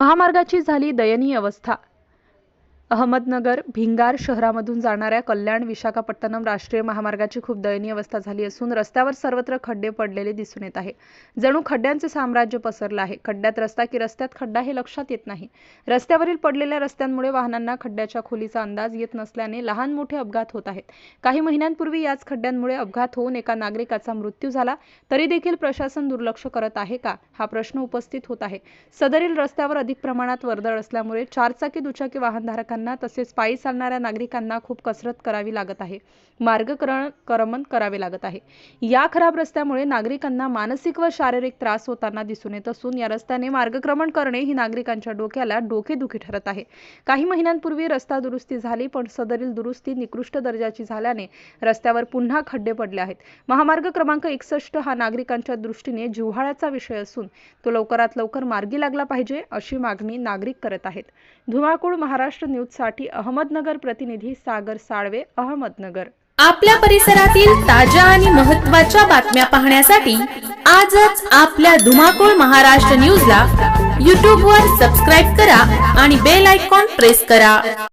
महामार्गाची झाली दयनीय अवस्था. अहमदनगर भिंगार शहरामधून जाणाऱ्या कल्याण विशाखापट्टणम राष्ट्रीय महामार्गाची खूप दयनीय अवस्था झाली असून रस्त्यावर सर्वत्र खड्डे पडलेले दिसून येत आहे. जणू खड्ड्यांचे साम्राज्य पसरलं आहे. खड्ड्यात रस्ता की रस्त्यात खड्डा हे लक्षात येत नाही. रस्त्यावरील पडलेल्या रस्त्यांमुळे वाहनांना खड्ड्याच्या खोलीचा अंदाज येत नसल्याने लहान मोठे अपघात होत आहेत. काही महिन्यांपूर्वी याच खड्ड्यांमुळे अपघात होऊन एका नागरिकाचा मृत्यू झाला. तरी देखील प्रशासन दुर्लक्ष करत आहे का? हा प्रश्न उपस्थित होत आहे. सदरील रस्त्यावर अधिक प्रमाणात वर्दळ असल्यामुळे चारचाकी दुचाकी वाहनधारकांना तसेच पायी चालणाऱ्या नागरिकांना खूप कसरत करावी लागत आहे. मार्गक्रमण करावे लागत आहे. या खराब रस्त्यामुळे नागरिकांना मानसिक व शारीरिक त्रास होताना दिसून येत असून या रस्त्याने मार्गक्रमण करणे ही नागरिकांच्या डोक्याला डोकेदुखी ठरत आहे. काही महिन्यांपूर्वी रस्ता दुरुस्ती झाली पण सदरील दुरुस्ती निकृष्ट दर्जाची झाल्याने रस्त्यावर पुन्हा खड्डे पडले आहेत. महामार्ग क्रमांक एकसष्ट हा नागरिकांच्या दृष्टीने जिव्हाळ्याचा विषय असून तो लवकरात लवकर मार्गी लागला पाहिजे अशी मागणी नागरिक करत आहेत. धुमाकूळ महाराष्ट्र न्यूज न्यूजसाठी अहमदनगर प्रतिनिधी सागर साळवे अहमदनगर. आपल्या परिसरातील ताज्या आणि महत्त्वाच्या बातम्या पाहण्यासाठी आजच आपल्या धुमाकूळ महाराष्ट्र न्यूजला यूट्यूबवर सबस्क्राईब करा आणि बेल आयकॉन प्रेस करा.